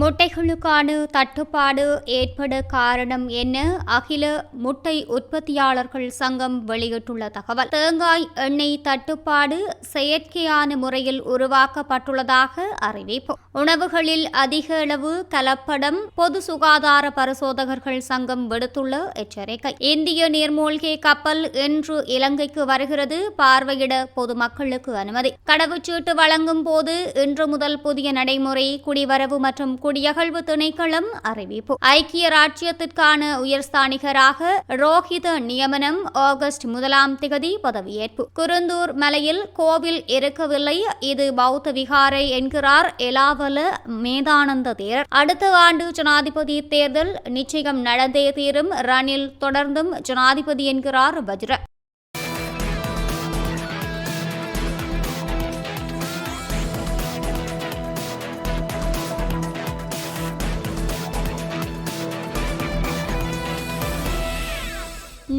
முட்டைகளுக்கான தட்டுப்பாடு ஏற்பட காரணம் என்ன? அகில முட்டை உற்பத்தியாளர்கள் சங்கம் வெளியிட்டுள்ள தகவல் தேங்காய் எண்ணெய் தட்டுப்பாடு செயற்கையான முறையில் உருவாக்கப்பட்டுள்ளதாக அறிவிப்பு. உணவுகளில் அதிக அளவு கலப்படம் பொது சுகாதார பரிசோதகர்கள் சங்கம் விடுத்துள்ள எச்சரிக்கை. இந்திய நீர்மூழ்கி கப்பல் இன்று இலங்கைக்கு வருகிறது. பார்வையிட பொதுமக்களுக்கு அனுமதி. கடவுச்சீட்டு வழங்கும் போது இன்று முதல் புதிய நடைமுறை குடிவரவு மற்றும் குடியகழ்வு திணைக்களம் அறிவிப்பு. ஐக்கிய ராஜ்யத்திற்கான உயர்ஸ்தானிகராக ரோஹித நியமனம் ஆகஸ்ட் முதலாம் திகதி பதவியேற்பு. குருந்தூர் மலையில் கோவில் இருக்கவில்லை இது பௌத்த விகாரை என்கிறார் எலாவல மேதானந்த தேரர். அடுத்த ஆண்டு ஜனாதிபதி தேர்தல் நிச்சயம் நடந்தே தீரும். ரணில் தொடர்ந்தும் ஜனாதிபதி என்கிறார் வஜ்ர.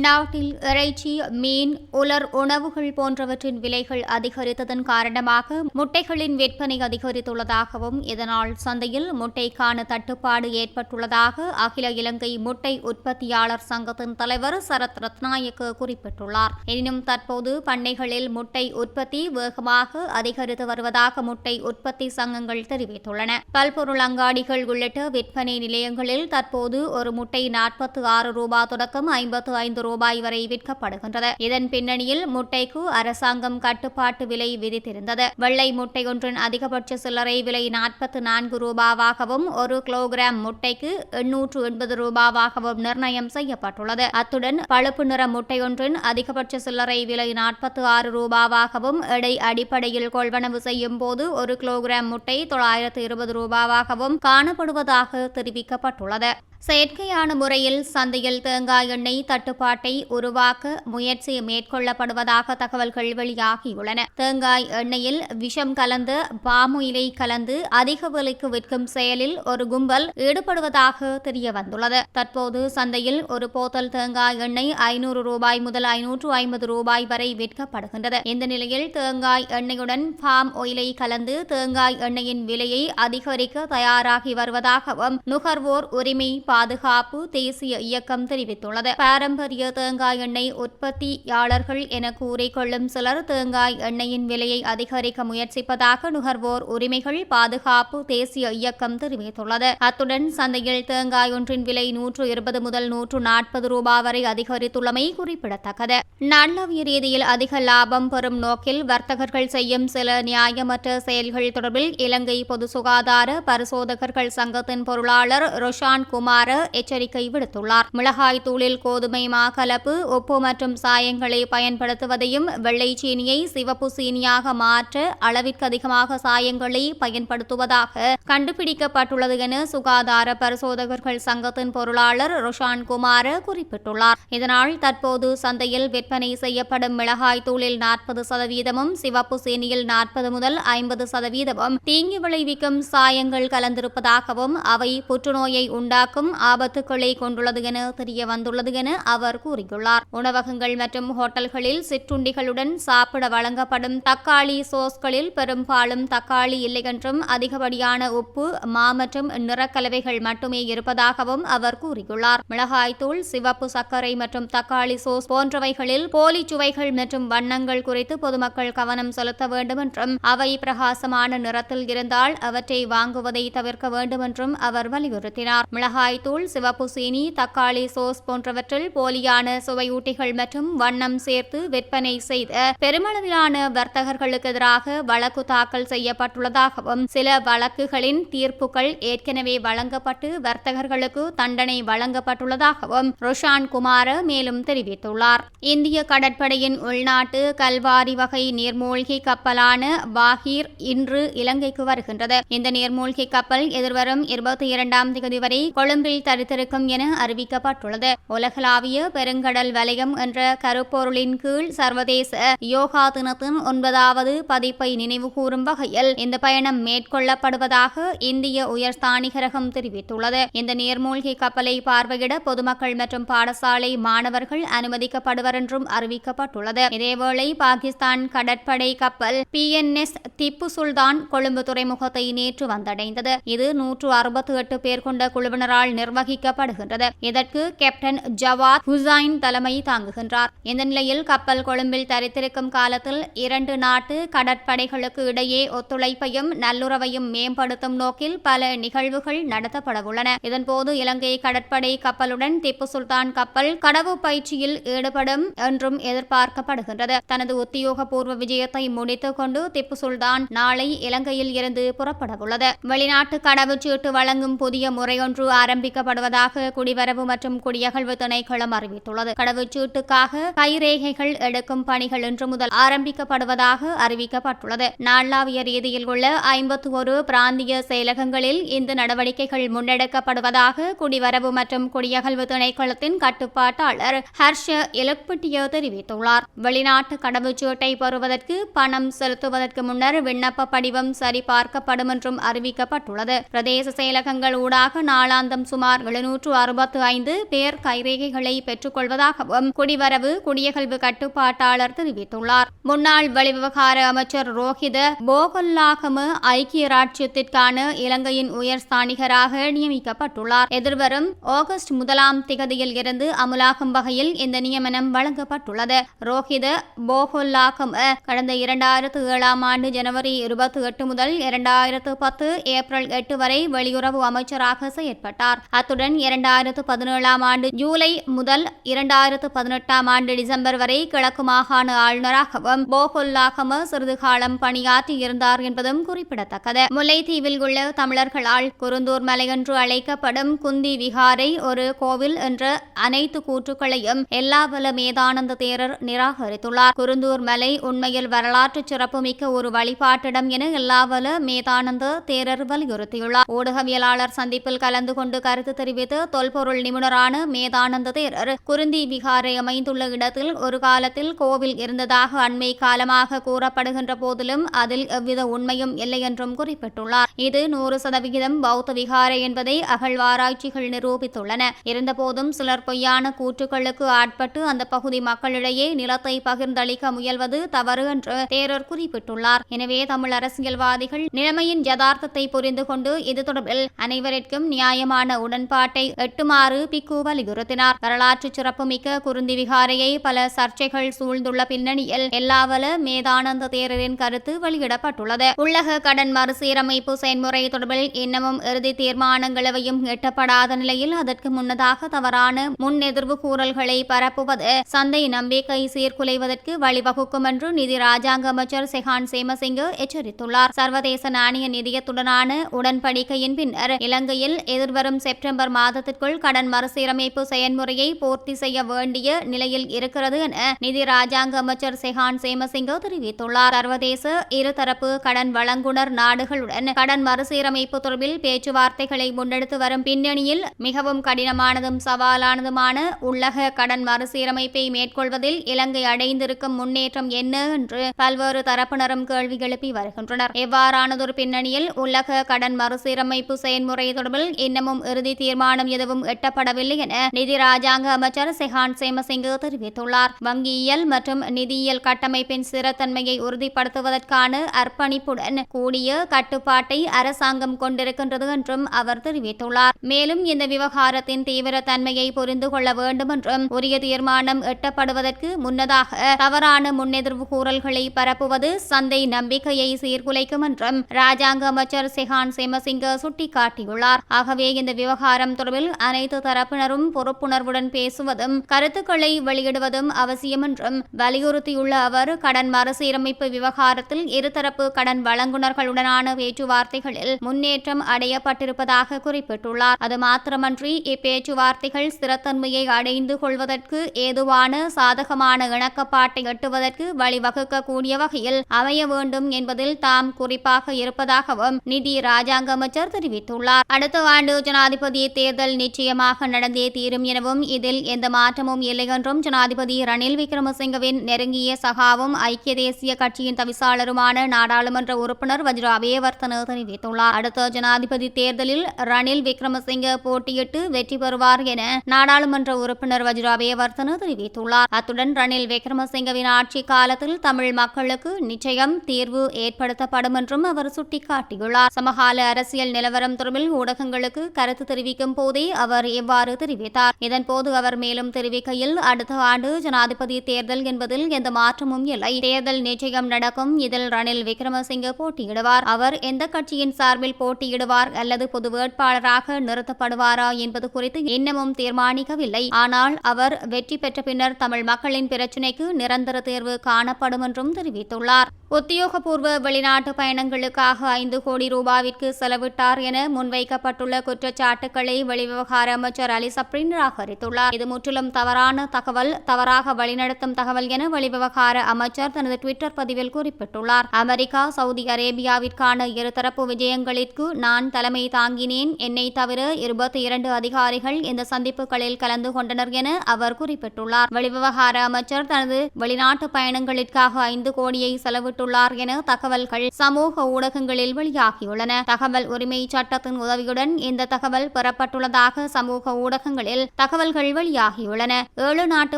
நாட்டில் இறைச்சி மீன் உலர் உணவுகள் போன்றவற்றின் விலைகள் அதிகரித்ததன் காரணமாக முட்டைகளின் விற்பனை அதிகரித்துள்ளதாகவும் இதனால் சந்தையில் முட்டைக்கான தட்டுப்பாடு ஏற்பட்டுள்ளதாக அகில இலங்கை முட்டை உற்பத்தியாளர் சங்கத்தின் தலைவர் சரத் ரத்நாயக்க குறிப்பிட்டுள்ளார். எனினும் தற்போது பண்ணைகளில் முட்டை உற்பத்தி வேகமாக அதிகரித்து வருவதாக முட்டை உற்பத்தி சங்கங்கள் தெரிவித்துள்ளன. பல்பொருள் அங்காடிகள் உள்ளிட்ட விற்பனை நிலையங்களில் தற்போது ஒரு முட்டை நாற்பத்தி ஆறு ரூபாய் தொடக்கம் ஐம்பத்து ஐந்து ரூபாய் வரை விற்கப்படுகின்றது. இதன் பின்னணியில் முட்டைக்கு அரசாங்கம் கட்டுப்பாட்டு விலை விதித்திருந்தது. வெள்ளை முட்டை ஒன்றின் அதிகபட்ச சில்லறை விலை நாற்பத்தி நான்கு ரூபாவாகவும் ஒரு கிலோகிராம் முட்டைக்கு எண்ணூற்று எண்பது ரூபாவாகவும் நிர்ணயம் செய்யப்பட்டுள்ளது. அத்துடன் பழுப்பு நிற முட்டை ஒன்றின் அதிகபட்ச சில்லறை விலை நாற்பத்தி ஆறு ரூபாவாகவும் எடை அடிப்படையில் கொள்வனவு செய்யும் போது ஒரு கிலோகிராம் முட்டை தொள்ளாயிரத்து இருபது ரூபாவாகவும் காணப்படுவதாக தெரிவிக்கப்பட்டுள்ளது. செயற்கையான முறையில் சந்தையில் தேங்காய் எண்ணெய் தட்டுப்பாட்டை உருவாக்க முயற்சி மேற்கொள்ளப்படுவதாக தகவல்கள் வெளியாகியுள்ளன. தேங்காய் எண்ணெயில் விஷம் கலந்த பாமுயிலை கலந்து அதிக விலைக்கு விற்கும் செயலில் ஒரு கும்பல் ஈடுபடுவதாக தெரிய வந்துள்ளது தற்போது சந்தையில் ஒரு போத்தல் தேங்காய் எண்ணெய் ஐநூறு ரூபாய் முதல் ஐநூற்று ஐம்பது ரூபாய் வரை விற்கப்படுகின்றது. இந்த நிலையில் தேங்காய் எண்ணெயுடன் பாம் ஒயிலை கலந்து தேங்காய் எண்ணெயின் விலையை அதிகரிக்க தயாராகி வருவதாகவும் நுகர்வோர் உரிமை பாதுகாப்பு தேசிய இயக்கம் தெரிவித்துள்ளது. பாரம்பரிய தேங்காய் எண்ணெய் உற்பத்தியாளர்கள் என கூறிக்கொள்ளும் சிலர் தேங்காய் எண்ணெயின் விலையை அதிகரிக்க முயற்சிப்பதாக நுகர்வோர் உரிமைகள் பாதுகாப்பு தேசிய இயக்கம் தெரிவித்துள்ளது. அத்துடன் சந்தையில் தேங்காய் ஒன்றின் விலை நூற்று இருபது முதல் நூற்று நாற்பது ரூபாய் வரை அதிகரித்துள்ளமை குறிப்பிடத்தக்கது. நல்லவிய ரீதியில் அதிக லாபம் பெறும் நோக்கில் வர்த்தகர்கள் செய்யும் சில நியாயமற்ற செயல்கள் தொடர்பில் இலங்கை பொது சுகாதார பரிசோதகர்கள் சங்கத்தின் பொருளாளர் ரொஷான் குமார் எச்சரிக்கை விடுத்துள்ளார். மிளகாய் தூளில் கோதுமை மா கலப்பு உப்பு மற்றும் சாயங்களை பயன்படுத்துவதையும் வெள்ளை சீனியை சிவப்பு சீனியாக மாற்ற அளவிற்கு அதிகமாக சாயங்களை பயன்படுத்துவதாக கண்டுபிடிக்கப்பட்டுள்ளது என சுகாதார பரிசோதகர்கள் சங்கத்தின் பொருளாளர் ரொஷான் குமார் குறிப்பிட்டுள்ளார். இதனால் தற்போது சந்தையில் விற்பனை செய்யப்படும் மிளகாய் தூளில் நாற்பது சதவீதமும் சிவப்பு சீனியில் நாற்பது முதல் ஐம்பது சதவீதமும் தீங்கி விளைவிக்கும் சாயங்கள் கலந்திருப்பதாகவும் அவை புற்றுநோயை உண்டாக்கும் ஆபத்துக்களை கொண்டுள்ளது என தெரிய வந்துள்ளது என அவர் கூறியுள்ளார். உணவகங்கள் மற்றும் ஹோட்டல்களில் சிற்றுண்டிகளுடன் சாப்பிட வழங்கப்படும் தக்காளி சோஸ்களில் பெரும்பாலும் தக்காளி இல்லை என்றும் அதிகப்படியான உப்பு மா மற்றும் நிறக்கலவைகள் மட்டுமே இருப்பதாகவும் அவர் கூறியுள்ளார். மிளகாய்த்தூள் சிவப்பு சர்க்கரை மற்றும் தக்காளி சோஸ் போன்றவைகளில் போலி சுவைகள் மற்றும் வண்ணங்கள் குறித்து பொதுமக்கள் கவனம் செலுத்த வேண்டும் என்றும் அவை பிரகாசமான நிறத்தில் இருந்தால் அவற்றை வாங்குவதை தவிர்க்க வேண்டும் என்றும் அவர் வலியுறுத்தினார். மிளகாய் மிளகாய்த்தூள் சிவப்பு சீனி தக்காளி சோஸ் போன்றவற்றில் போலியான சுவையூட்டிகள் மற்றும் வண்ணம் சேர்த்து விற்பனை செய்த பெருமளவிலான வர்த்தகர்களுக்கு எதிராக வழக்கு தாக்கல் செய்யப்பட்டுள்ளதாகவும் சில வழக்குகளின் தீர்ப்புகள் ஏற்கனவே வழங்கப்பட்டு வர்த்தகர்களுக்கு தண்டனை வழங்கப்பட்டுள்ளதாகவும் ருஷான் குமார மேலும் தெரிவித்துள்ளார். இந்திய கடற்படையின் உள்நாட்டு கல்வாரி வகை நீர்மூழ்கி கப்பலான பாகீர் இன்று இலங்கைக்கு வருகின்றது. இந்த நீர்மூழ்கி கப்பல் எதிர்வரும் இருபத்தி இரண்டாம் தேதி வரை கொழும்பு கொழும்பில் தரித்திருக்கும் என அறிவிக்கப்பட்டுள்ளது. உலகளாவிய பெருங்கடல் வலயம் என்ற கருப்பொருளின் கீழ் சர்வதேச யோகா தினத்தின் ஒன்பதாவது பதிப்பை நினைவுகூரும் வகையில் இந்த பயணம் மேற்கொள்ளப்படுவதாக இந்திய உயர்ஸ்தானிகரகம் தெரிவித்துள்ளது. இந்த நீர்மூழ்கி கப்பலை பார்வையிட பொதுமக்கள் மற்றும் பாடசாலை மாணவர்கள் அனுமதிக்கப்படுவர் என்றும் அறிவிக்கப்பட்டுள்ளது. இதேவேளை பாகிஸ்தான் கடற்படை கப்பல் P N S Tippu Sultan Colombo துறைமுகத்தை நேற்று வந்தடைந்தது. இது நூற்று அறுபத்தி எட்டு பேர் கொண்ட குழுவினரால் நிர்வகிக்கப்படுகின்றது. இதற்கு கேப்டன் ஜவாத் ஹுசைன் தலைமை தாங்குகின்றார். இந்த நிலையில் கப்பல் கொழும்பில் தரித்திருக்கும் காலத்தில் இரண்டு நாட்டு கடற்படைகளுக்கு இடையே ஒத்துழைப்பையும் நல்லுறவையும் மேம்படுத்தும் நோக்கில் பல நிகழ்வுகள் நடத்தப்படவுள்ளன. இதன்போது இலங்கை கடற்படை கப்பலுடன் திப்பு சுல்தான் கப்பல் கடவு பயிற்சியில் ஈடுபடும் என்றும் எதிர்பார்க்கப்படுகின்றது. தனது உத்தியோகபூர்வ விஜயத்தை முடித்துக் கொண்டு திப்பு சுல்தான் நாளை இலங்கையில் இருந்து புறப்படவுள்ளது. வெளிநாட்டு கடவுச்சீட்டு வழங்கும் புதிய முறையொன்று ஆரம்பிக்கப்படுவதாக குடிவரவு மற்றும் குடியகழ்வு திணைக்களம் அறிவித்துள்ளது. கடவுச்சீட்டுக்காக கைரேகைகள் எடுக்கும் பணிகள் இன்று முதல் ஆரம்பிக்கப்படுவதாக அறிவிக்கப்பட்டுள்ளது. நாளாவிய ரீதியில் உள்ள ஐம்பத்தி ஒரு பிராந்திய செயலகங்களில் இந்த நடவடிக்கைகள் முன்னெடுக்கப்படுவதாக குடிவரவு மற்றும் குடியகழ்வு திணைக்களத்தின் கட்டுப்பாட்டாளர் ஹர்ஷ எலக்பட்டியோ தெரிவித்துள்ளார். வெளிநாட்டு கடவுச்சீட்டை பெறுவதற்கு பணம் செலுத்துவதற்கு முன்னர் விண்ணப்ப படிவம் சரிபார்க்கப்படும் என்றும் அறிவிக்கப்பட்டுள்ளது. பிரதேச செயலகங்கள் ஊடாக நாளாந்தம் சுமார் எழுநூற்று அறுபத்து ஐந்து பேர் கைரேகைகளை பெற்றுக்கொள்வதாகவும் குடிவரவு குடியகல்வு கட்டுப்பாட்டாளர் தெரிவித்துள்ளார். முன்னாள் வெளிவிவகார அமைச்சர் ரோஹித போகல்லாகம ஐக்கிய ராஜ்யத்திற்கான இலங்கையின் உயர் ஸ்தானிகராக நியமிக்கப்பட்டுள்ளார். எதிர்வரும் ஆகஸ்ட் முதலாம் திகதியில் இருந்து அமலாகும் வகையில் இந்த நியமனம் வழங்கப்பட்டுள்ளது. ரோஹித போகொல்லாகம கடந்த இரண்டாயிரத்து ஏழாம் ஆண்டு ஜனவரி இருபத்தி எட்டு முதல் இரண்டாயிரத்து பத்து ஏப்ரல் எட்டு வரை வெளியுறவு அமைச்சராக செயற்பட்டார். அத்துடன் இரண்டாயிரத்து பதினேழாம் ஆண்டு ஜூலை முதல் இரண்டாயிரத்து பதினெட்டாம் ஆண்டு டிசம்பர் வரை கிழக்கு மாகாண ஆளுநராகவும் போகொல்லாகம சிறிது காலம் பணியாற்றி இருந்தார் என்பதும் குறிப்பிடத்தக்கது. முல்லைத்தீவில் உள்ள தமிழர்களால் குருந்தூர் மலை என்று அழைக்கப்படும் குந்தி விகாரை ஒரு கோவில் என்ற அனைத்து கூற்றுக்களையும் எல்லாவல மேதானந்த தேரர் நிராகரித்துள்ளார். குருந்தூர் மலை உண்மையில் வரலாற்று சிறப்புமிக்க ஒரு வழிபாட்டிடம் என எல்லாவல மேதானந்த தேரர் வலியுறுத்தியுள்ளார். ஊடகவியலாளர் சந்திப்பில் கலந்து கொண்டு கருத்து தெரிவித்து தொல்பொருள் நிபுணரான மேதானந்த தேரர் குருந்தி விகாரை அமைந்துள்ள இடத்தில் ஒரு காலத்தில் கோவில் இருந்ததாக அண்மை காலமாக கூறப்படுகின்ற போதிலும் அதில் எவ்வித உண்மையும் இல்லை என்றும் குறிப்பிட்டுள்ளார். இது நூறு சதவிகிதம் பௌத்த விகாரை என்பதை அகழ்வாராய்ச்சிகள் நிரூபித்துள்ளன. இருந்தபோதும் சிலர் பொய்யான கூற்றுகளுக்கு ஆட்பட்டு அந்த பகுதி மக்களிடையே நிலத்தை பகிர்ந்தளிக்க முயல்வது தவறு என்று தேரர் குறிப்பிட்டுள்ளார். எனவே தமிழ் அரசியல்வாதிகள் நிலைமையின் யதார்த்தத்தை புரிந்து கொண்டு இது தொடர்பில் அனைவருக்கும் நியாயமான உடன்பாட்டை எட்டுமாறு பிக்கு வலியுறுத்தினார். வரலாற்று சிறப்புமிக்க குருந்தி விகாரையை பல சர்ச்சைகள் சூழ்ந்துள்ள பின்னணியில் எல்லாவல மேதானந்த தேரரின் கருத்து வெளியிடப்பட்டுள்ளது. உள்ளக கடன் மறுசீரமைப்பு செயல்முறை தொடர்பில் இன்னமும் இறுதி தீர்மானங்களவையும் எட்டப்படாத நிலையில் அதற்கு முன்னதாக தவறான முன்னெதிர்வு கூறல்களை பரப்புவது சந்தை நம்பிக்கை சீர்குலைவதற்கு வழிவகுக்கும் என்று நிதி ராஜாங்க அமைச்சர் செஹான் சேமசிங்க எச்சரித்துள்ளார். சர்வதேச நாணய நிதியத்துடனான உடன்படிக்கையின் பின்னர் இலங்கையில் எதிர்வரும் செப்டம்பர் மாதத்திற்குள் கடன் மறுசீரமைப்பு செயன்முறையை பூர்த்தி செய்ய வேண்டிய நிலையில் இருக்கிறது என நிதி ராஜாங்க அமைச்சர் செஹான் சேமசிங்க தெரிவித்துள்ளார். சர்வதேச இருதரப்பு கடன் வழங்குனர் நாடுகளுடன் கடன் மறுசீரமைப்பு தொடர்பில் பேச்சுவார்த்தைகளை முன்னெடுத்து வரும் பின்னணியில் மிகவும் கடினமானதும் சவாலானதுமான உள்ளக கடன் மறுசீரமைப்பை மேற்கொள்வதில் இலங்கை அடைந்திருக்கும் முன்னேற்றம் என்ன என்று பல்வேறு தரப்பினரும் கேள்வி எழுப்பி வருகின்றனர். எவ்வாறானதொரு பின்னணியில் உலக கடன் மறுசீரமைப்பு செயல்முறை தொடர்பில் இன்னமும் இறுதி தீர்மானம் எதுவும் எட்டப்படவில்லை என நிதி ராஜாங்க அமைச்சர் செஹான் சேமசிங்க தெரிவித்துள்ளார். வங்கியியல் மற்றும் நிதியியல் கட்டமைப்பின் சிறத்தன்மையை உறுதிப்படுத்துவதற்கான அர்ப்பணிப்புடன் கூடிய கட்டுப்பாட்டை அரசாங்கம் கொண்டிருக்கின்றது என்றும் அவர் தெரிவித்துள்ளார். மேலும் இந்த விவகாரத்தின் தீவிரத்தன்மையை புரிந்து கொள்ள வேண்டும் என்றும் உரிய தீர்மானம் எட்டப்படுவதற்கு முன்னதாக தவறான முன்னெதிர்வு கூறல்களை பரப்புவது சந்தை நம்பிக்கையை சீர்குலைக்கும் என்றும் ராஜாங்க அமைச்சர் செஹான் சேமசிங்க சுட்டிக்காட்டியுள்ளார். ஆகவே இந்த விவகாரம் தொடர்பில் அனைத்து தரப்பினரும் பொறுப்புணர்வுடன் பேசுவதும் கருத்துக்களை வெளியிடுவதும் அவசியம் என்றும் வலியுறுத்தியுள்ள அவர் கடன் மறுசீரமைப்பு விவகாரத்தில் இருதரப்பு கடன் வழங்குனர்களுடனான பேச்சுவார்த்தைகளில் முன்னேற்றம் அடையப்பட்டிருப்பதாக குறிப்பிட்டுள்ளார். அது மாத்திரமன்றி இப்பேச்சுவார்த்தைகள் ஸ்திரத்தன்மையை அடைந்து கொள்வதற்கு ஏதுவான சாதகமான இணக்கப்பாட்டை எட்டுவதற்கு வழிவகுக்கக்கூடிய வகையில் அமைய வேண்டும் என்பதில் தாம் குறிப்பாக இருப்பதாகவும் நிதி ராஜாங்க அமைச்சர் தெரிவித்துள்ளார். அடுத்த ஆண்டு ஜனாதிபதி ஜனாதிபதி தேர்தல் நிச்சயமாக நடந்தே தீரும் எனவும் இதில் எந்த மாற்றமும் இல்லையென்றும் ஜனாதிபதி ரணில் விக்ரமசிங்கவின் நெருங்கிய சகாவும் ஐக்கிய தேசிய கட்சியின் தவிசாளருமான நாடாளுமன்ற உறுப்பினர் வஜ்ரா அபேவர்த்தன தெரிவித்துள்ளார். அடுத்த ஜனாதிபதி தேர்தலில் ரணில் விக்ரமசிங்க போட்டியிட்டு வெற்றி பெறுவார் என நாடாளுமன்ற உறுப்பினர் வஜ்ரா அபேவர்த்தன தெரிவித்துள்ளார். அத்துடன் ரணில் விக்ரமசிங்கவின் ஆட்சி காலத்தில் தமிழ் மக்களுக்கு நிச்சயம் தீர்வு ஏற்படுத்தப்படும் என்றும் அவர் சுட்டிக்காட்டியுள்ளார். சமகால அரசியல் நிலவரம் தொடர்பில் ஊடகங்களுக்கு கருத்து தெரிவிக்கும் போதே அவர் இவ்வாறு தெரிவித்தார். இதன்போது அவர் மேலும் தெரிவிக்கையில் அடுத்த ஆண்டு ஜனாதிபதி தேர்தல் என்பதில் எந்த மாற்றமும் இல்லை. தேர்தல் நிச்சயம் நடக்கும். இதில் ரணில் விக்ரமசிங்க போட்டியிடுவார். அவர் எந்த கட்சியின் சார்பில் போட்டியிடுவார் அல்லது பொது வேட்பாளராக நிறுத்தப்படுவாரா என்பது குறித்து இன்னமும் தீர்மானிக்கவில்லை. ஆனால் அவர் வெற்றி பெற்ற பின்னர் தமிழ் மக்களின் பிரச்சினைக்கு நிரந்தர தேர்வு காணப்படும் என்றும் தெரிவித்துள்ளார். உத்தியோகபூர்வ வெளிநாட்டு பயணங்களுக்காக ஐந்து கோடி ரூபாவிற்கு செலவிட்டார் என முன்வைக்கப்பட்டுள்ள குற்றச்சாட்டு குற்றச்சாட்டுக்களை வெளிவிவகார அமைச்சர் அலி சப்ரின் நிராகரித்துள்ளார். இது முற்றிலும் தவறான தகவல் தவறாக வழிநடத்தும் தகவல் என வெளிவிவகார அமைச்சர் தனது டுவிட்டர் பதிவில் குறிப்பிட்டுள்ளார். அமெரிக்கா சவுதி அரேபியாவிற்கான இருதரப்பு விஜயங்களிற்கு நான் தலைமை தாங்கினேன். என்னை தவிர இருபத்தி இரண்டு அதிகாரிகள் இந்த சந்திப்புகளில் கலந்து கொண்டனர் என அவர் குறிப்பிட்டுள்ளார். வெளிவிவகார அமைச்சர் தனது வெளிநாட்டு பயணங்களிற்காக ஐந்து கோடியை செலவிட்டுள்ளார் என தகவல்கள் சமூக ஊடகங்களில் வெளியாகியுள்ளன. தகவல் உரிமை சட்டத்தின் உதவியுடன் இந்த தகவல் பெறப்பட்டுள்ளதாக சமூக ஊடகங்களில் தகவல்கள் வெளியாகியுள்ளன. ஏழு நாட்டு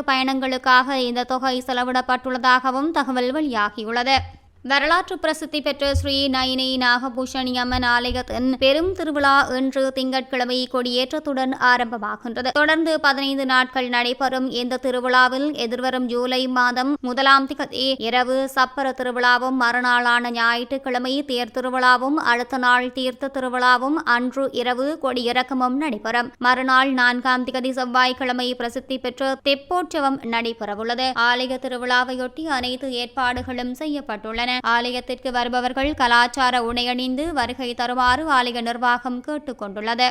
பயணங்களுக்காக இந்த தொகை செலவிடப்பட்டுள்ளதாகவும் தகவல் வெளியாகியுள்ளது. வரலாற்று பிரசித்தி பெற்ற ஸ்ரீ நயினி நாகபூஷணி அம்மன் ஆலயத்தின் பெரும் திருவிழா இன்று திங்கட்கிழமை கொடியேற்றத்துடன் ஆரம்பமாகின்றது. தொடர்ந்து பதினைந்து நாட்கள் நடைபெறும் இந்த திருவிழாவில் எதிர்வரும் ஜூலை மாதம் முதலாம் திகதி இரவு சப்பர திருவிழாவும் மறுநாளான ஞாயிற்றுக்கிழமை தேர் திருவிழாவும் அடுத்த நாள் தீர்த்த திருவிழாவும் அன்று இரவு கொடியிறக்கமும் நடைபெறும். மறுநாள் நான்காம் திகதி செவ்வாய்க்கிழமை பிரசித்தி பெற்ற தெப்போற்சவம் நடைபெறவுள்ளது. ஆலய திருவிழாவையொட்டி அனைத்து ஏற்பாடுகளும் செய்யப்பட்டுள்ளன. ஆலயத்திற்கு வருபவர்கள் கலாச்சார உணையணிந்து வருகை தருமாறு ஆலய நிர்வாகம் கேட்டுக் கொண்டுள்ளது